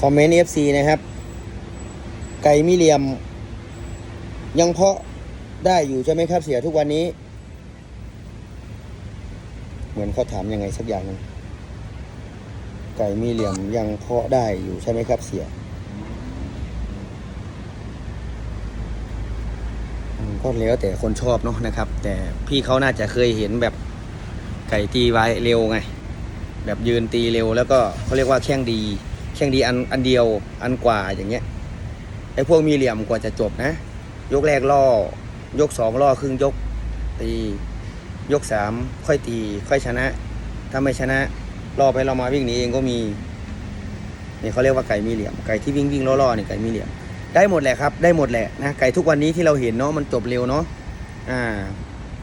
คอมเมนต์ FC นะครับ ไก่มิเลียม ยังเพาะได้อยู่ใช่ไหมครับเสียทุกวันนี้ เหมือนเขาถามยังไงสักอย่างหนึงไก่มีเหลี่ยมยังเพาะได้อยู่ใช่ไหมครับเสียก็แล้วแต่คนชอบเนาะนะครับ แต่พี่เขาน่าจะเคยเห็นแบบไก่ตีไว้เร็วไง แบบยืนตีเร็วแล้วก็เขาเรียกว่าแข้งดี แข้งดีอันอันเดียวอันกว่าอย่างเงี้ยไอ้พวกมีเหลี่ยมกว่าจะจบนะ ยกแรกล่อ ยกสองล่อครึ่งยกตี ยกสามค่อยตี ค่อยชนะ ถ้าไม่ชนะล่อไปเรามาวิ่งนี้เองก็มีนี่เขาเรียกว่าไก่มีเหลี่ยมไก่ที่วิ่งวิ่งล่อๆนี่ไก่มีเหลี่ยม ได้หมดแหละครับได้หมดแหละนะไก่ทุกวันนี้ที่เราเห็นเนาะมันจบเร็วเนาะอ่า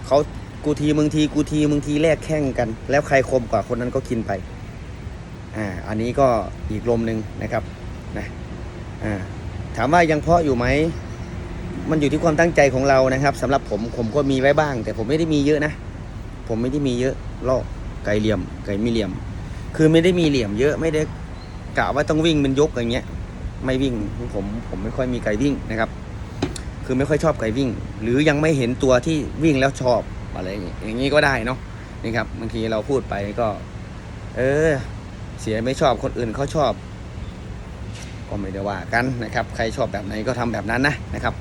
เขากูทีมึงทีกูทีมึงทีแลกแข่งกัน แล้วใครคมกว่าคนนั้นก็กินไป อ่าอันนี้ก็อีกลมหนึ่งนะครับนะอ่าถามว่ายังเพาะอยู่ไหมมันอยู่ที่ความตั้งใจของเรานะครับสำหรับผมผมก็มีไว้บ้าง แต่ผมไม่ได้มีเยอะนะ ผมไม่ได้มีเยอะลอกไก่เหลี่ยม ไก่มีเหลี่ยม คือไม่ได้มีเหลี่ยมเยอะไม่ได้กะว่าต้องวิ่งเป็นยกอย่างเงี้ย ไม่วิ่งผมผมไม่ค่อยมีไก่วิ่งนะครับ คือไม่ค่อยชอบไก่วิ่ง หรือยังไม่เห็นตัวที่วิ่งแล้วชอบอะไรอย่างงี้อย่างนี้ก็ได้เนาะนี่ครับบางทีเราพูดไปก็ เออ เสียไม่ชอบคนอื่นเขาชอบ ก็ไม่ได้ว่ากันนะครับ ใครชอบแบบไหนก็ทำแบบนั้นนะนะครับ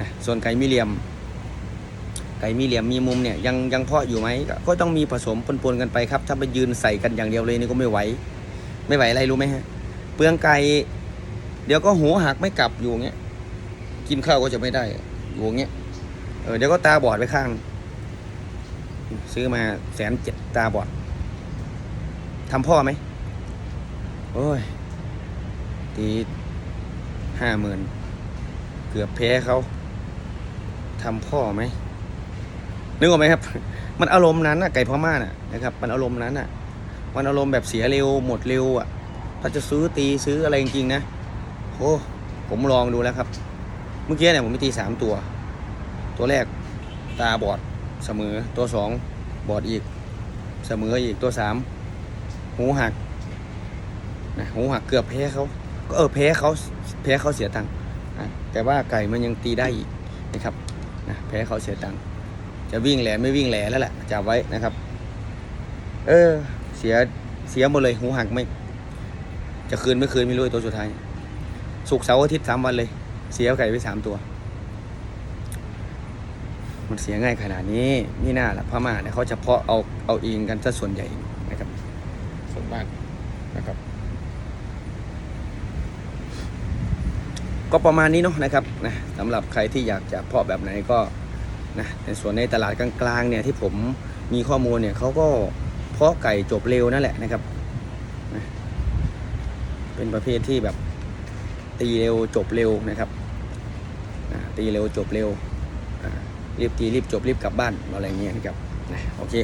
นะส่วนไก่มีเหลี่ยม ไก่มีเหลี่ยมมีมุมเนี่ยยังยังเพาะอยู่ไหมก็ต้องมีผสมปนๆกันไปครับ ถ้าไปยืนใส่กันอย่างเดียวเลยนี่ก็ไม่ไหวไม่ไหวอะไรรู้ไหมฮะเปลืองไก่เดี๋ยวก็หัวหักไม่กลับอยู่อย่างเงี้ยกินข้าวก็จะไม่ได้อยู่อย่างเงี้ยเออเดี๋ยวก็ตาบอดไปข้าง ซื้อมาแสนเจ็ดตาบอดทำพ่อไหม โอ้ย ตีห้าหมื่นเกือบแพ้เขาทำพ่อไหมนึกออกไหมครับ มันอารมณ์นั้นอะไก่พม่าน่ะนะครับ มันอารมณ์นั้นอะมันอารมณ์แบบเสียเร็วหมดเร็วอะถ้าจะซื้อตีซื้ออะไรจริงๆนะโอ้ผมลองดูแล้วครับ เมื่อกี้เนี่ยผมมีตีสามตัว ตัวแรกตาบอดเสมอตัวสองบอดอีก เสมออีกตัวสามหูหัก นะหูหักเกือบแพ้เขาก็เออแพ้เขาแพ้เขาเสียตังค์นะแต่ว่าไก่มันยังตีได้อีกนะครับนะแพ้เขาเสียตังค์จะวิ่งแหลไม่วิ่งแหลแล้วแหละจับไว้นะครับ เออ เสียเสียหมดเลยหูหักไม่ จะคืนไม่คืนไม่รู้ตัวสุดท้ายศุกร์เสาร์อาทิตย์สามวันเลย เสียไก่ไปสามตัว มันเสียง่ายขนาดนี้นี่น่าละพม่าเนี่ยเขาจะเพาะเอาเอาเองกันซะส่วนใหญ่นะครับส่วนมากนะครับ ก็ประมาณนี้เนาะนะครับนะสำหรับใครที่อยากจะเพาะแบบไหนก็นะในส่วนในตลาดกลางๆเนี่ยที่ผมมีข้อมูลเนี่ยเขาก็เพาะไก่จบเร็วนั่นแหละนะครับนะเป็นประเภทที่แบบตีเร็วจบเร็วนะครับอ่าตีเร็วจบเร็วรีบตีรีบจบรีบกลับบ้านอะไรอย่างเงี้ยนะครับนะโอเค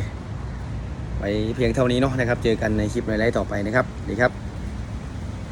ไปเพียงเท่านี้เนาะนะครับ เจอกันในคลิปในไลฟ์ต่อไปนะครับดีครับ